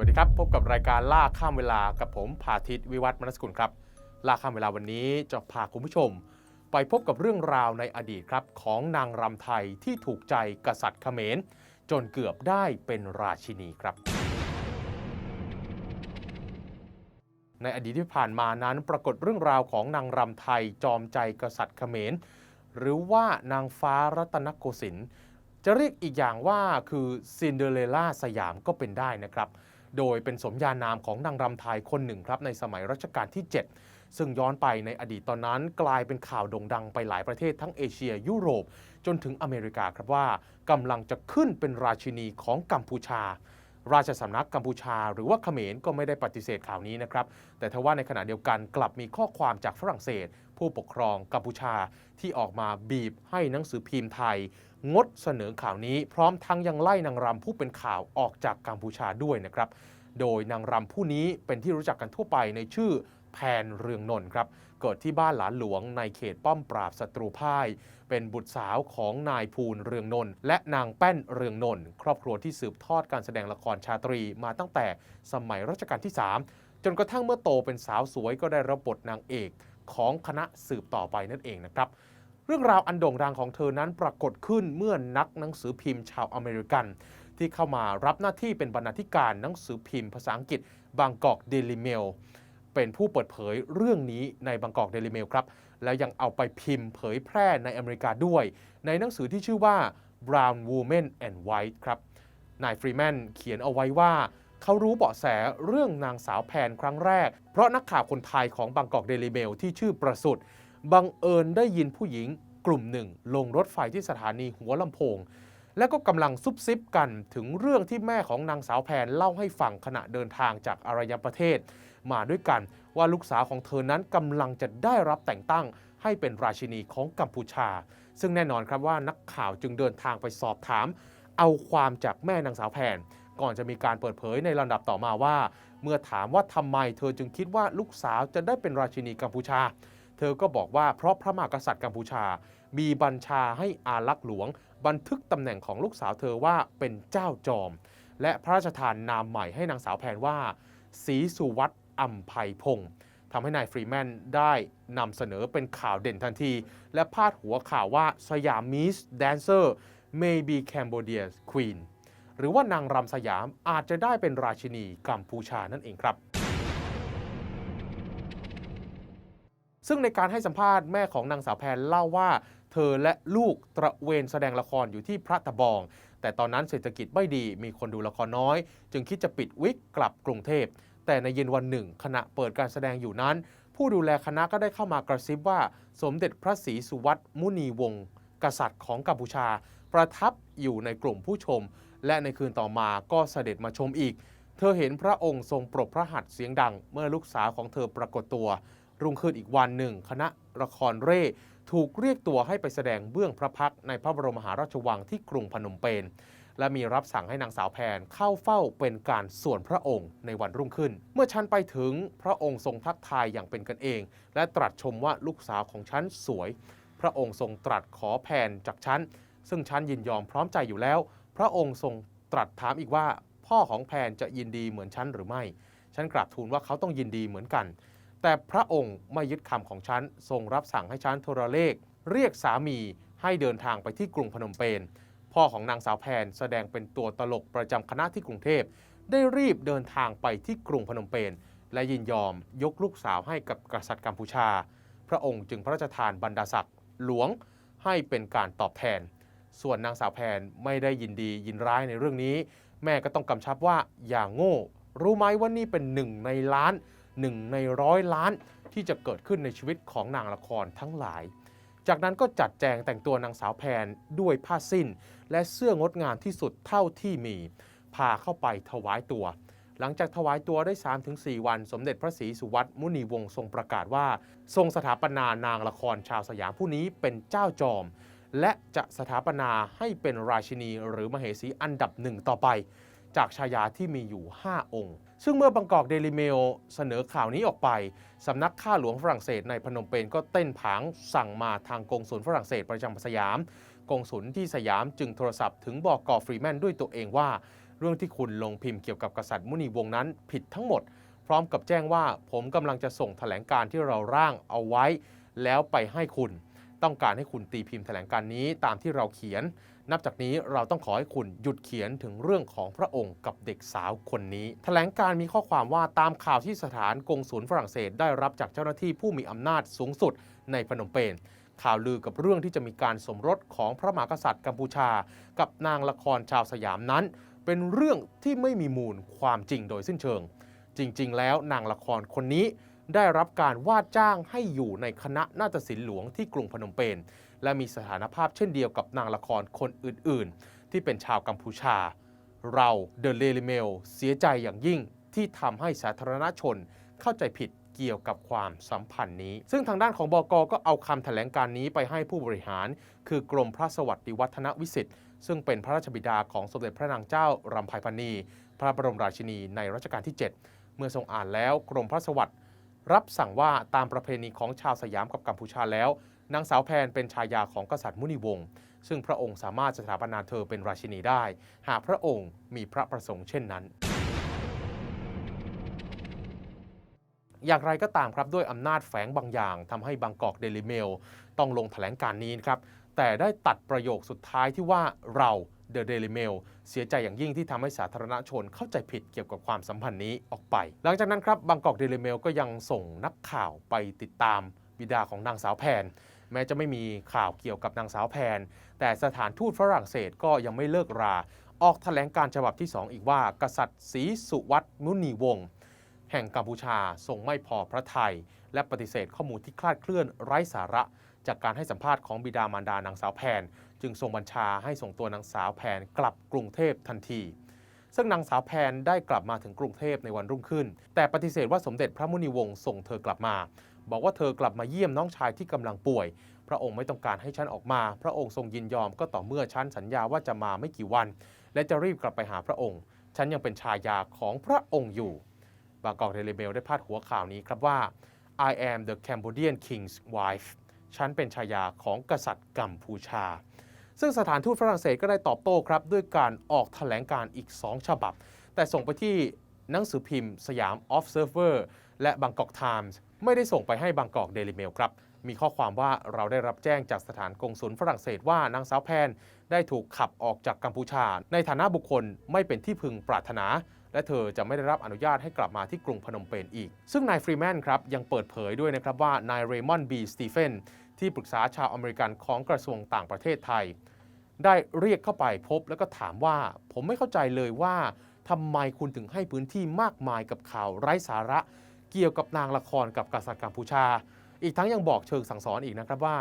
วัสดีครับ พบกับรายการล่าข้ามเวลากับผมพาทิตวิวัฒน์มนัสกุลครับล่าข้ามเวลาวันนี้จะพาคุณผู้ชม ไปพบกับเรื่องราวในอดีตครับของนางรำไทยที่ถูกใจกษัตริย์เขมร จนเกือบได้เป็นราชินีครับ ในอดีตที่ผ่านมานั้นปรากฏเรื่องราวของนางรำไทยจอมใจกษัตริย์เขมร หรือว่านางฟ้ารัตนโกสินทร์จะเรียกอีกอย่างว่าคือซินเดอเรลล่าสยามก็เป็นได้นะครับ โดยเป็นสมญานามของนางรำไทยคนหนึ่งครับในสมัยรัชกาลที่ 7 ซึ่งย้อนไปในอดีตตอนนั้นกลายเป็นข่าวโด่งดังไปหลายประเทศทั้งเอเชีย ยุโรป จนถึงอเมริกาครับว่ากำลังจะขึ้นเป็นราชินีของกัมพูชา ราชสำนักกัมพูชา หรือว่าเขมรก็ไม่ได้ปฏิเสธข่าวนี้นะครับแต่ทว่าในขณะเดียวกันกลับมีข้อความจากฝรั่งเศส ผู้ปกครองกัมพูชาที่ออกมาบีบให้หนังสือพิมพ์ไทย งดเสนอข่าวนี้พร้อมทั้งยังไล่นางรำผู้เป็นข่าวออกจากกัมพูชาด้วยนะครับ โดยนางรำผู้นี้เป็นที่รู้จักกันทั่วไปในชื่อแพนเรืองนนท์ครับเกิดที่บ้านหลานหลวงในเขตป้อมปราบศัตรูพ่าย เป็นบุตรสาวของนายภูลเรืองนนท์และนางแป้นเรืองนนท์ครอบครัวที่สืบทอดการแสดงละครชาตรีมาตั้งแต่สมัยรัชกาลที่ 3 จนกระทั่งเมื่อโตเป็นสาวสวยก็ได้รับบทนางเอก ของคณะสืบต่อไปนั่นเองนะครับเรื่องราวอันโด่งดังของเธอนั้นปรากฏขึ้นเมื่อนักหนังสือพิมพ์ชาวอเมริกัน ที่เข้ามารับหน้าที่เป็นบรรณาธิการหนังสือพิมพ์ภาษาอังกฤษบางกอกเดลิเมลเป็นผู้เปิดเผยเรื่องนี้ในบางกอกเดลิเมลครับ แล้วยังเอาไปพิมพ์เผยแพร่ในอเมริกาด้วย ในหนังสือที่ชื่อว่า Brown Woman and White ครับนายฟรีแมนเขียนเอาไว้ว่า เขารู้เบาะแสเรื่องนางสาวแพนครั้งแรก เพราะนักข่าวคนไทยของบางกอกเดลิเมลที่ชื่อประสุทธิ์บังเอิญได้ยินผู้หญิงกลุ่มหนึ่ง ลงรถไฟที่สถานีหัวลำโพง และก็กำลังซุบซิบกันถึงเรื่องที่แม่ของนางสาวแพนเล่าให้ฟังขณะเดินทางจากอารยประเทศ มาด้วยกันว่าลูกสาวของเธอนั้นกำลังจะได้รับแต่งตั้งให้เป็นราชินีของกัมพูชา ซึ่งแน่นอนครับว่านักข่าวจึงเดินทางไปสอบถาม เอาความจากแม่นางสาวแพน ก่อนจะมีการเปิดเผยในลำดับต่อมาว่า เมื่อถามว่าทำไมเธอจึงคิดว่าลูกสาวจะได้เป็นราชินีกัมพูชา เธอก็บอกว่าเพราะพระมหากษัตริย์กัมพูชา มีบัญชาให้อารักษ์หลวง บันทึกตำแหน่งของลูกสาวเธอว่าเป็นเจ้าจอม และพระราชทานนามใหม่ให้นางสาวแพนว่าศรีสุวัตอัมภัยพงศ์ทำให้นายฟรีแมนได้นำเสนอเป็นข่าวเด่นทันที และพาดหัวข่าวว่าสยามมิสแดนเซอร์ may be Cambodia's queen หรือว่านางรำสยามอาจจะได้เป็นราชินีกัมพูชานั่นเองครับ ซึ่งในการให้สัมภาษณ์แม่ของนางสาวแพนเล่าว่า เธอและลูกตระเวนแสดงละครอยู่ที่พระตะบอง แต่ตอนนั้นเศรษฐกิจไม่ดีมีคนดูละครน้อย จึงคิดจะปิดวิกกลับกรุงเทพ แต่ในเย็นวันหนึ่ง ขณะเปิดการแสดงอยู่นั้น ผู้ดูแลคณะก็ได้เข้ามากระซิบว่า สมเด็จพระศรีสุวัตมุนีวงศ์กษัตริย์ของกัมพูชา ประทับอยู่ในกลุ่มผู้ชม และในคืนต่อมาก็เสด็จมาชมอีก เธอเห็นพระองค์ทรงปรบพระหัตถ์เสียงดัง เมื่อลูกสาวของเธอปรากฏตัว รุ่งขึ้นอีกวันหนึ่ง คณะละครเร่ถูกเรียกตัวให้ไปแสดงเบื้องพระพักในพระบรมมหาราชวังที่กรุงพนมเปญและมีรับสั่งให้นางสาวแพนเข้าเฝ้าเป็นการส่วนพระองค์ในวันรุ่งขึ้น เมื่อฉันไปถึงพระองค์ทรงทักทายอย่างเป็นกันเอง และตรัสชมว่าลูกสาวของฉันสวย พระองค์ทรงตรัสขอแผนจากฉันซึ่งฉันยินยอมพร้อมใจอยู่แล้ว พระองค์ทรงตรัสถามอีกว่า พ่อของแพนจะยินดีเหมือนฉันหรือไม่ ฉันกราบทูลว่าเขาต้องยินดีเหมือนกัน แต่พระองค์ไม่ยึดคำของฉันทรงรับสั่งให้ฉันโทรเลข เรียกสามีให้เดินทางไปที่กรุงพนมเปญพ่อของนางสาวแพนแสดงเป็นตัวตลกประจำคณะที่กรุงเทพได้รีบเดินทางไปที่กรุงพนมเปญและยินยอมยกลูกสาวให้กับกษัตริย์กัมพูชา พระองค์จึงพระราชทานบรรดาศักดิ์หลวงให้เป็นการตอบแทน ส่วนนางสาวแพนไม่ได้ยินดียินร้ายในเรื่องนี้ แม่ก็ต้องกำชับว่าอย่างโง่ รู้ไหมว่านี่เป็นหนึ่งในล้านหนึ่งในร้อยล้านที่จะเกิดขึ้นในชีวิตของนางละครทั้งหลาย จากนั้นก็จัดแจงแต่งตัวนางสาวแพนด้วยผ้าสิ้น และเสื้องดงามที่สุดเท่าที่มี พาเข้าไปถวายตัว หลังจากถวายตัวได้ 3-4 วัน สมเด็จพระศรีสุวัตมุนีวงศ์ทรงประกาศว่า ทรงสถาปนานางละครชาวสยามผู้นี้เป็นเจ้าจอม และจะสถาปนาให้เป็นราชินีหรือมเหสีอันดับหนึ่งต่อไป จากชายาที่มีอยู่ 5 องค์ ซึ่งเมื่อบางกอกเดลิเมลเสนอข่าวนี้ออกไป สำนักข้าหลวงฝรั่งเศสในพนมเปญก็เต้นผางสั่งมาทางกงสุลฝรั่งเศสประจำสยามกงสุลที่สยามจึงโทรศัพท์ถึงบอกกอฟรีแมนด้วยตัวเองว่า เรื่องที่คุณลงพิมพ์เกี่ยวกับกษัตริย์มุนีวงศ์นั้นผิดทั้งหมด พร้อมกับแจ้งว่าผมกำลังจะส่งแถลงการที่เราร่างเอาไว้ แล้วไปให้คุณ ต้องการให้คุณตีพิมพ์แถลงการนี้ตามที่เราเขียน นับจากนี้เราต้องขอให้คุณหยุดเขียนถึงเรื่องของพระองค์กับเด็กสาวคนนี้แถลงการมีข้อความว่าตามข่าวที่สถานกงศูนย์ฝรั่งเศสได้รับจากเจ้าหน้าที่ผู้มีอำนาจสูงสุดในพนมเปญข่าวลือกับเรื่องที่จะมีการสมรสของพระมหากษัตริย์กัมพูชา กับนางละครชาวสยามนั้น เป็นเรื่องที่ไม่มีมูลความจริงโดยสิ้นเชิง จริง ๆ แล้วนางละครคนนี้ ได้รับการว่าจ้างให้อยู่ในคณะนาฏศิลป์หลวงที่กรุงพนมเปญและมีสถานภาพเช่นเดียวกับนางละครคนอื่นๆ ที่เป็นชาวกัมพูชา เราเดอะเลลิเมลเสียใจอย่างยิ่งที่ทำให้สาธารณชนเข้าใจผิดเกี่ยวกับความสัมพันธ์นี้ ซึ่งทางด้านของบกก็เอาคำแถลงการนี้ไปให้ผู้บริหาร คือกรมพระสวัสดิวัฒนวิสิทธิ์ ซึ่งเป็นพระราชบิดาของสมเด็จพระนางเจ้ารำไพพรรณี พระบรมราชินีในรัชกาลที่ 7 เมื่อทรงอ่านแล้วกรมพระสวัสดิ์ รับสั่งว่าตามประเพณีของชาวสยามกับกัมพูชาแล้วนางสาวแพนเป็นชายาของกษัตริย์มุนีวงศ์ซึ่งพระองค์สามารถสถาปนาเธอเป็นราชินีได้ หากพระองค์มีพระประสงค์เช่นนั้น อย่างไรก็ตามครับด้วยอำนาจแฝงบางอย่างทำให้บางกอกเดลิเมล ต้องลงแถลงการนี้นครับ แต่ได้ตัดประโยคสุดท้ายที่ว่าเรา เดอะเดลิเมลเสียใจอย่างยิ่งที่ทำให้สาธารณชนเข้าใจผิดเกี่ยวกับความสัมพันธ์นี้ออกไป หลังจากนั้นครับบางกอกเดลิเมลก็ยังส่งนักข่าวไปติดตามบิดาของนางสาวแพน แม้จะไม่มีข่าวเกี่ยวกับนางสาวแพน แต่สถานทูตฝรั่งเศสก็ยังไม่เลิกรา ออกแถลงการฉบับที่ 2 อีกว่า กษัตริย์ศรีสุวัตมุนีวงศ์แห่งกัมพูชาทรงไม่พอพระทัยและปฏิเสธข้อมูลที่คลาดเคลื่อนไร้สาระ จากการให้สัมภาษณ์ของบิดามารดานางสาวแพน จึงทรงบัญชาให้ส่งตัวนางสาวแพนกลับกรุงเทพทันที ซึ่งนางสาวแพนได้กลับมาถึงกรุงเทพในวันรุ่งขึ้น แต่ปฏิเสธว่าสมเด็จพระมุนีวงศ์ส่งเธอกลับมา บอกว่าเธอกลับมาเยี่ยมน้องชายที่กำลังป่วย พระองค์ไม่ต้องการให้ฉันออกมา พระองค์ทรงยินยอมก็ต่อเมื่อฉันสัญญาว่าจะมาไม่กี่วัน และจะรีบกลับไปหาพระองค์ ฉันยังเป็นชายาของพระองค์อยู่บางกอกเดลิเมลได้พาดหัวข่าวนี้ครับว่า I am the Cambodian king's wife ฉันเป็นชายาของกษัตริย์กัมพูชา ซึ่งสถานทูตฝรั่งเศสก็ได้ตอบโต้ครับ ด้วยการออกแถลงการอีก 2 ฉบับ แต่ส่งไปที่หนังสือพิมพ์ สยาม Observer และบางกอก Times ไม่ได้ส่งไปให้บางกอกเดลิเมลครับ มีข้อความว่าเราได้รับแจ้งจากสถานกงสุลฝรั่งเศสว่านางสาวแพนได้ถูกขับออกจากกัมพูชา ในฐานะบุคคลไม่เป็นที่พึงปรารถนา และเธอจะไม่ได้รับอนุญาตให้กลับมาที่กรุงพนมเปญอีก ซึ่งนายฟรีแมนครับยังเปิดเผยด้วยนะครับว่านายเรมอนด์บีสตีเฟน ที่ปรึกษาชาวอเมริกันของกระทรวงต่างประเทศไทย ได้เรียกเข้าไปพบแล้วก็ถามว่า ผมไม่เข้าใจเลยว่าทำไมคุณถึงให้พื้นที่มากมายกับข่าวไร้สาระเกี่ยวกับนางละครกับกษัตริย์กัมพูชา อีกทั้งยังบอกเชิงสั่งสอนอีกนะครับว่า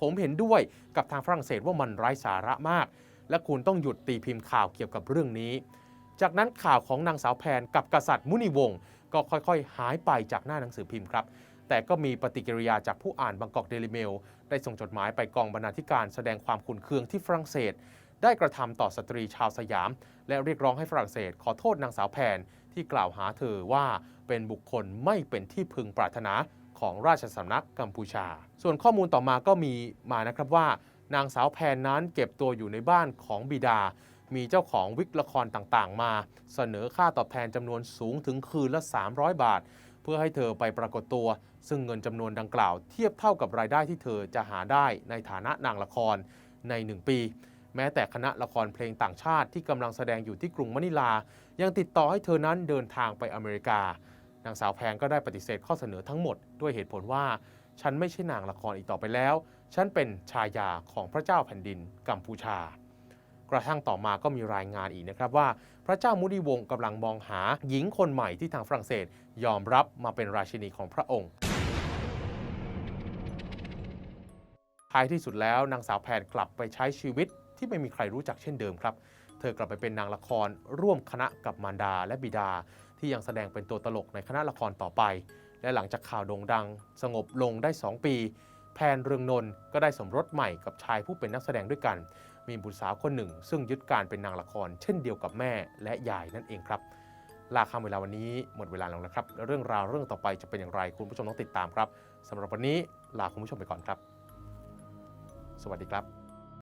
ผมเห็นด้วยกับทางฝรั่งเศสว่ามันไร้สาระมาก และคุณต้องหยุดตีพิมพ์ข่าวเกี่ยวกับเรื่องนี้ จากนั้นข่าวของนางสาวแพนกับกษัตริย์มุนีวงศ์ก็ค่อยๆ หายไปจากหน้าหนังสือพิมพ์ครับ แต่ก็มีปฏิกิริยาจากผู้อ่านบางกอกเดลิเมล ได้ส่งจดหมายไปกองบรรณาธิการแสดงความขุ่นเคืองที่ฝรั่งเศส ได้กระทำต่อสตรีชาวสยาม และเรียกร้องให้ฝรั่งเศส ขอโทษนางสาวแพนที่กล่าวหาเธอว่าเป็นบุคคลไม่เป็นที่พึงปรารถนาของราชสำนักกัมพูชา ส่วนข้อมูลต่อมาก็มีมานะครับว่า นางสาวแพนนั้นเก็บตัวอยู่ในบ้านของบิดา มีเจ้าของวิกละครต่างๆ มา เสนอค่าตอบแทนจำนวนสูงถึงคืนละ 300 บาท เพื่อให้เธอไปปรากฏตัว ซึ่งเงินจำนวนดังกล่าวเทียบเท่ากับรายได้ที่เธอจะหาได้ในฐานะนางละครใน 1 ปี แม้แต่คณะละครเพลงต่างชาติที่กำลังแสดงอยู่ที่กรุงมะนิลา ยังติดต่อให้เธอนั้นเดินทางไปอเมริกา นางสาวแพงก็ได้ปฏิเสธข้อเสนอทั้งหมดด้วยเหตุผลว่า ฉันไม่ใช่นางละครอีกต่อไปแล้ว ฉันเป็นชายาของพระเจ้าแผ่นดินกัมพูชา กระทั่งต่อมาก็มีรายงานอีกนะครับว่า พระเจ้ามุนีวงศ์กำลังมองหาหญิงคนใหม่ที่ทางฝรั่งเศส ยอมรับมาเป็นราชินีของพระองค์ ท้ายที่สุดแล้วนางสาวแพนกลับไปใช้ชีวิตที่ไม่มีใครรู้จักเช่นเดิมครับ เธอกลับไปเป็นนางละครร่วมคณะกับมารดาและบิดา ที่ยังแสดงเป็นตัวตลกในคณะละครต่อไป และหลังจากข่าวโด่งดัง สงบลงได้ 2 ปี แพนเรืองนนท์ก็ได้สมรสใหม่กับชายผู้เป็นนักแสดงด้วยกัน มีบุตรสาวคนหนึ่ง ซึ่งยึดการเป็นนางละคร เช่นเดียวกับแม่และยายนั่นเองครับลาคำเวลาวันนี้หมดเวลาลงแล้วครับ เรื่องราวเรื่องต่อไปจะเป็นอย่างไรคุณผู้ชมต้องติดตามครับสำหรับวันนี้ลาคุณผู้ชมไปก่อนครับ สวัสดีครับ